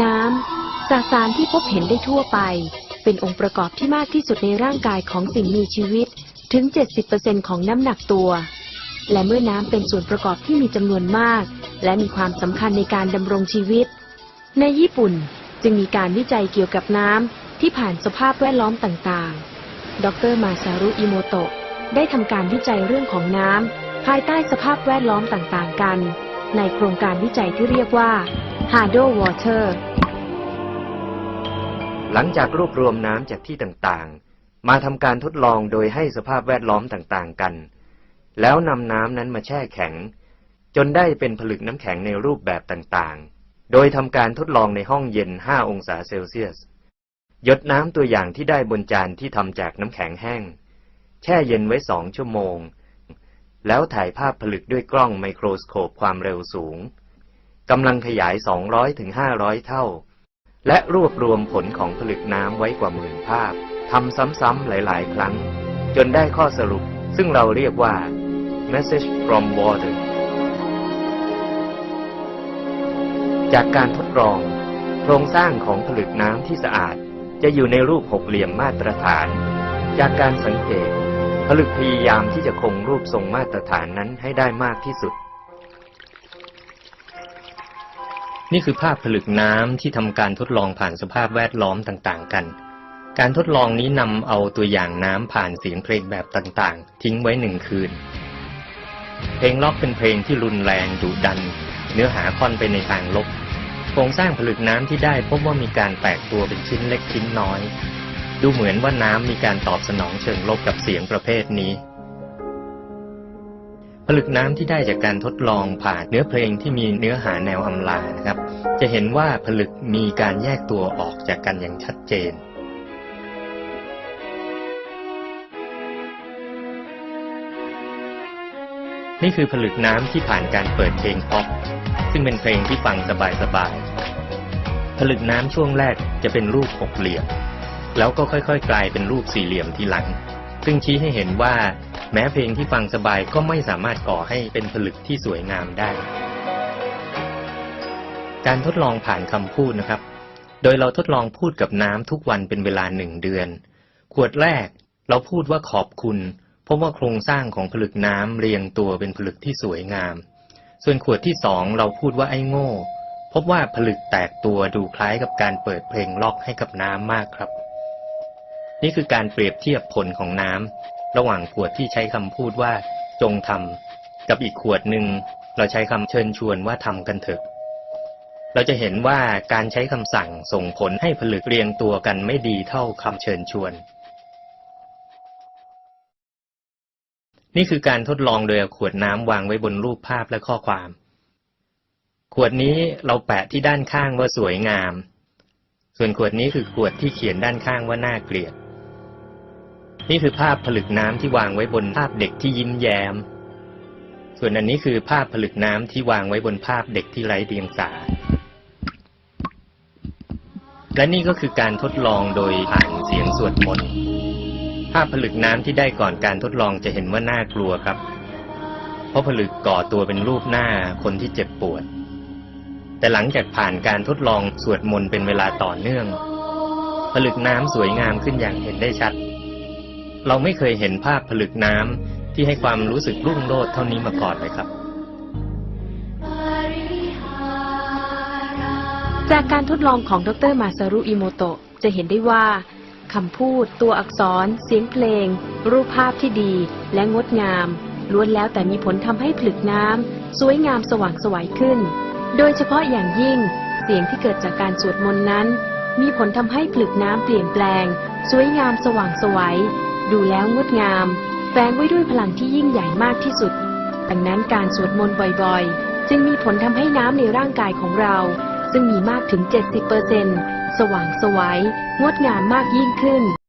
น้ำจากสารที่พบเห็นได้ทั่วไป เป็นองค์ประกอบที่มากที่สุดในร่างกายของสิ่งมีชีวิต ถึง 70%ของน้ำหนักตัว และเมื่อน้ำเป็นส่วนประกอบที่มีจำนวนมาก และมีความสำคัญในการดำรงชีวิต ในญี่ปุ่นจึงมีการวิจัยเกี่ยวกับน้ำที่ผ่านสภาพแวดล้อมต่างๆ ดรมาซารุอิโมโตะได้ทำการวิจัยเรื่องของน้ำภายใต้สภาพแวดล้อมต่างๆกัน ในโครงการวิจัยที่เรียกว่า Hado Water หลังจากรวบรวมน้ำจากที่ต่างๆ มาทำการทดลองโดยให้สภาพแวดล้อมต่างๆกัน แล้วนำน้ำนั้นมาแช่แข็ง จนได้เป็นผลึกน้ำแข็งในรูปแบบต่างๆ โดยทำการทดลองในห้องเย็น 5 องศาเซลเซียส หยดน้ำตัวอย่างที่ได้บนจานที่ทำจากน้ำแข็งแห้ง แช่เย็นไว้สองชั่วโมง แล้วถ่ายภาพผลึกด้วยกล้องไมโครสโคปความเร็วสูง กำลังขยาย 200ถึง500 เท่า และรวบรวมผลของผลึกน้ำไว้กว่าหมื่นภาพทำซ้ำๆหลาย ๆ ครั้ง จนได้ข้อสรุป ซึ่งเราเรียกว่า message from water จากการทดลอง โครงสร้างของผลึกน้ำที่สะอาด จะอยู่ในรูปหกเหลี่ยมมาตรฐาน จากการสังเกต ผลึกพยายามที่จะคงรูปทรงมาตรฐานนั้นให้ได้มากที่สุด นี่คือภาพผลึกน้ำที่ทำการทดลองผ่านสภาพแวดล้อมต่างๆ กัน การทดลองนี้นำเอาตัวอย่างน้ำผ่านเสียงเพลงแบบต่างๆ ทิ้งไว้หนึ่งคืน เพลงล็อกเป็นเพลงที่รุนแรงดุดัน เนื้อหาค่อนไปในทางลบ โครงสร้างผลึกน้ำที่ได้พบว่ามีการแตกตัวเป็นชิ้นเล็กชิ้นน้อย ดูเหมือนว่าน้ำมีการตอบสนองเชิงลบกับเสียงประเภทนี้ผลึกน้ำที่ได้จากการทดลองผ่านเนื้อเพลงที่มีเนื้อหาแนวอำลานะครับ จะเห็นว่าผลึกมีการแยกตัวออกจากกันอย่างชัดเจน นี่คือผลึกน้ำที่ผ่านการเปิดเพลงป๊อปซึ่งเป็นเพลงที่ฟังสบายๆผลึกน้ำช่วงแรกจะเป็นรูปหกเหลี่ยม แล้วก็ค่อยๆ กลายเป็นรูปสี่เหลี่ยมทีหลัง ซึ่งชี้ให้เห็นว่า แม้เพลงที่ฟังสบายก็ไม่สามารถก่อให้เป็นผลึกที่สวยงามได้ การทดลองผ่านคำพูดนะครับ โดยเราทดลองพูดกับน้ำทุกวันเป็นเวลาหนึ่งเดือน ขวดแรกเราพูดว่าขอบคุณ เพราะว่าโครงสร้างของผลึกน้ำเรียงตัวเป็นผลึกที่สวยงาม ส่วนขวดที่สองเราพูดว่าไอ้โง่ พบว่าผลึกแตกตัวดูคล้ายกับการเปิดเพลงล็อกให้กับน้ำมากครับ นี่คือการเปรียบเทียบผลของน้ำระหว่างขวดที่ใช้คำพูดว่า จงทำกับอีกขวดหนึ่งเราใช้คำเชิญชวนว่าทำกันเถอะ เราจะเห็นว่าการใช้คำสั่งส่งผลให้ผลึกเรียงตัวกันไม่ดีเท่าคำเชิญชวน นี่คือการทดลองโดยขวดน้ำวางไว้บนรูปภาพและข้อความ ขวดนี้เราแปะที่ด้านข้างว่าสวยงาม ส่วนขวดนี้คือขวดที่เขียนด้านข้างว่าน่าเกลียด นี่คือภาพผลึกน้ำที่วางไว้บนภาพเด็กที่ยิ้มแย้มส่วนอันนี้คือภาพผลึกน้ำที่วางไว้บนภาพเด็กที่ไร้เดียงสา และนี่ก็คือการทดลองโดยผ่านเสียงสวดมนต์ภาพผลึกน้ำที่ได้ก่อนการทดลองจะเห็นว่าน่ากลัวครับ เพราะผลึกก่อตัวเป็นรูปหน้าคนที่เจ็บปวด แต่หลังจากผ่านการทดลองสวดมนต์เป็นเวลาต่อเนื่อง ผลึกน้ำสวยงามขึ้นอย่างเห็นได้ชัด เราไม่เคยเห็นภาพผลึกน้ำที่ให้ความรู้สึกรุ่งโรจน์เท่านี้มาก่อนเลยครับ จากการทดลองของดรมาซารุอิโมโตะจะเห็นได้ว่าคำพูด ตัวอักษร เสียงเพลง รูปภาพที่ดี และงดงาม ล้วนแล้วแต่มีผลทำให้ผลึกน้ำ สวยงามสว่างสวยขึ้น โดยเฉพาะอย่างยิ่ง เสียงที่เกิดจากการสวดมนต์นั้น มีผลทำให้ผลึกน้ำเปลี่ยนแปลง สวยงามสว่างสวยดูแล้วงดงาม แฝงไว้ด้วยพลังที่ยิ่งใหญ่มากที่สุด ดังนั้นการสวดมนต์บ่อยๆ จึงมีผลทำให้น้ำในร่างกายของเรา ซึ่งมีมากถึง 70%สว่างสวยงดงามมากยิ่งขึ้น